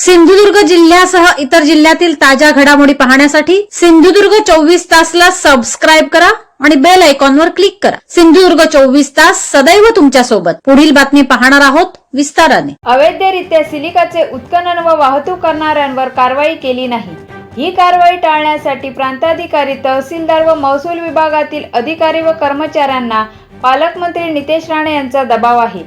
सिंधुदुर्ग जिल्ह्यासह इतर जिल्ह्यातील ताज्या घडामोडी पाहण्यासाठी सिंधुदुर्ग चोवीस तासला सबस्क्राईब करा आणि बेल आयकॉनवर क्लिक करा. सिंधुदुर्ग चोवीस तास सदैव तुमच्यासोबत पुढील बातमी पाहणार आहोत विस्ताराने. अवैधरित्या सिलिकाचे उत्खनन व वाहतूक करणाऱ्यांवर कारवाई केली नाही. ही कारवाई टाळण्यासाठी प्रांताधिकारी तहसीलदार व महसूल विभागातील अधिकारी व कर्मचाऱ्यांना पालकमंत्री नितेश राणे यांचा दबाव आहे.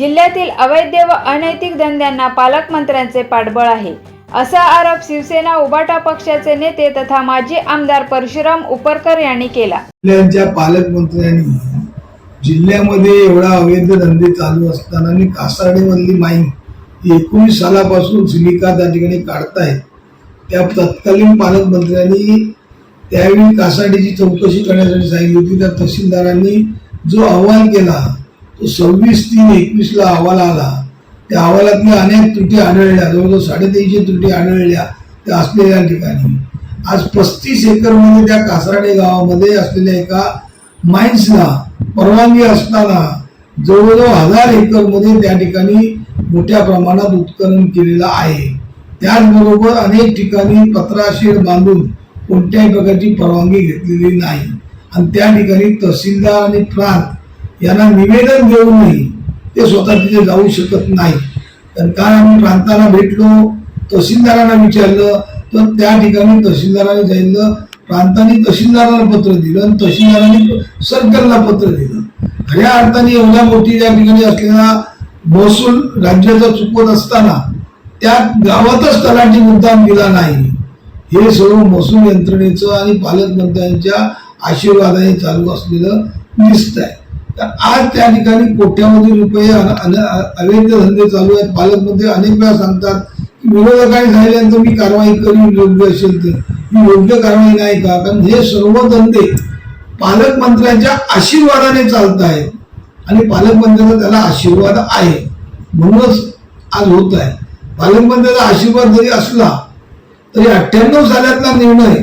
जिल्ह्यातील अवैध व अनैतिक धंद्यांना पालकमंत्र्यांचे पाठबळ आहे. असा आरोप शिवसेना उबाटा पक्षाचे नेते तथा माजी आमदार परशुराम उपरकर यांनी केला. जिल्ह्यांच्या पालकमंत्र्यांनी जिल्ह्यामध्ये एवढा अवैध धंदे चालू असताना आणि कासारडेमधली माईन एकोणीस सालापासून सिलिका त्या ठिकाणी काढतायत. त्या तत्कालीन पालकमंत्र्यांनी त्यावेळी कासाडीची चौकशी करण्यासाठी सांगितली होती. त्या तहसीलदारांनी जो अहवाल केला तो सव्वीस तीन एकवीसला अहवाल आला. त्या अहवालातल्या अनेक त्रुटी आढळल्या. जवळजवळ साडेतीनशे त्रुटी आढळल्या त्या असलेल्या ठिकाणी. आज पस्तीस एकरमध्ये त्या कासारडे गावामध्ये असलेल्या एका माइन्सला परवानगी असताना जवळजवळ हजार एकरमध्ये त्या ठिकाणी मोठ्या प्रमाणात उत्खनन केलेलं आहे. त्याचबरोबर अनेक ठिकाणी पत्राशेड बांधून कोणत्याही प्रकारची परवानगी घेतलेली नाही. आणि त्या ठिकाणी तहसीलदार आणि प्रांत यांना निवेदन देऊनही ते स्वतः तिथे जाऊ शकत नाही. तर काल आम्ही प्रांताला भेटलो तहसीलदारांना विचारलं तर त्या ठिकाणी तहसीलदारांनी जायलं प्रांतांनी तहसीलदारांना पत्र दिलं आणि तहसीलदारांनी सर्कलला पत्र दिलं. खऱ्या अर्थाने एवढ्या मोठी त्या ठिकाणी असलेला महसूल राज्याचा चुकवत असताना त्या गावातच तलाठी मुद्दाम दिला नाही. हे सर्व महसूल यंत्रणेचं आणि पालकमंत्र्यांच्या आशीर्वादाने चालू असलेलं दिसत आहे. तर आज त्या ठिकाणी कोट्यावधी रुपये अन- अन- अवैध धंदे चालू आहेत. पालकमंत्री अनेक वेळा सांगतात की विरोधकांनी झाल्यानंतर मी कारवाई करीन योग्य असेल तर. ही योग्य कारवाई नाही का? कारण हे सर्व धंदे पालकमंत्र्यांच्या आशीर्वादाने चालत आहेत. आणि पालकमंत्र्यांचा त्याला आशीर्वाद आहे. म्हणूनच आज होत आहे. पालकमंत्र्याचा आशीर्वाद जरी असला तरी अठ्ठ्याण्णव सालातला निर्णय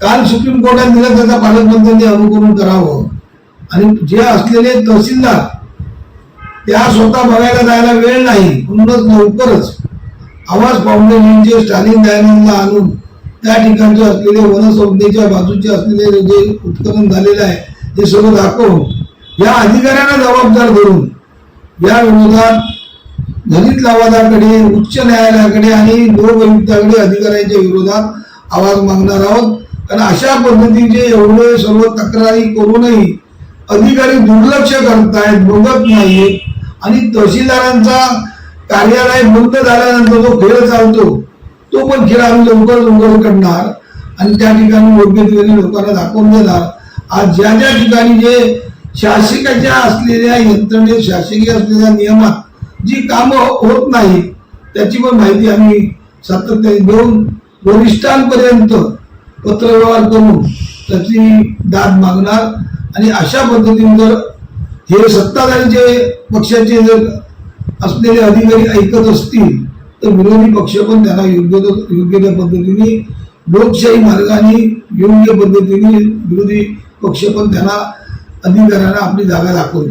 काल सुप्रीम कोर्टाने दिला त्याचा पालकमंत्र्यांनी अनुकरण करावं. आणि जे असलेले तहसीलदार त्या स्वतः बघायला जायला वेळ नाही म्हणूनच लवकरच आवाज फाउंडेशनचे म्हणजे स्टालिन दयानंदला आणून त्या ठिकाणचे असलेले वनसंस्थेच्या बाजूचे असलेले जे उत्खनन झालेलं आहे ते सगळं दाखवून या अधिकाऱ्यांना जबाबदार धरून या विरोधात दलित लवादाकडे उच्च न्यायालयाकडे आणि लोकयुक्ताकडे अधिकाऱ्यांच्या विरोधात आवाज मागणार आहोत. कारण अशा पद्धतीचे एवढे सर्व तक्रारी करूनही अधिकारी दुर्लक्ष करतायत बघत नाहीत. आणि तहसीलदारांचा कार्यालय बंद झाल्यानंतर जो खेळ चालतो. तो पण खेळ आम्ही लवकर लवकर करणार. आणि त्या ठिकाणी योग्य ठिकाणी लोकांना दाखवून देणार. आज ज्या ज्या ठिकाणी जे शासकाच्या असलेल्या यंत्रणेत शासकीय असलेल्या नियमात जी कामं होत नाहीत त्याची पण माहिती आम्ही सातत्याने देऊन वरिष्ठांपर्यंत पत्रव्यवहार करून त्याची दाद मागणार. आणि अशा पद्धतीने जर हे सत्ताधारीचे पक्षाचे जर असलेले अधिकारी ऐकत असतील तर विरोधी पक्ष पण त्यांना योग्य तो- योग्य त्या पद्धतीने लोकशाही मार्गाने योग्य पद्धतीने विरोधी पक्ष पण त्यांना अधिकाऱ्यांना आपली जागा दाखवून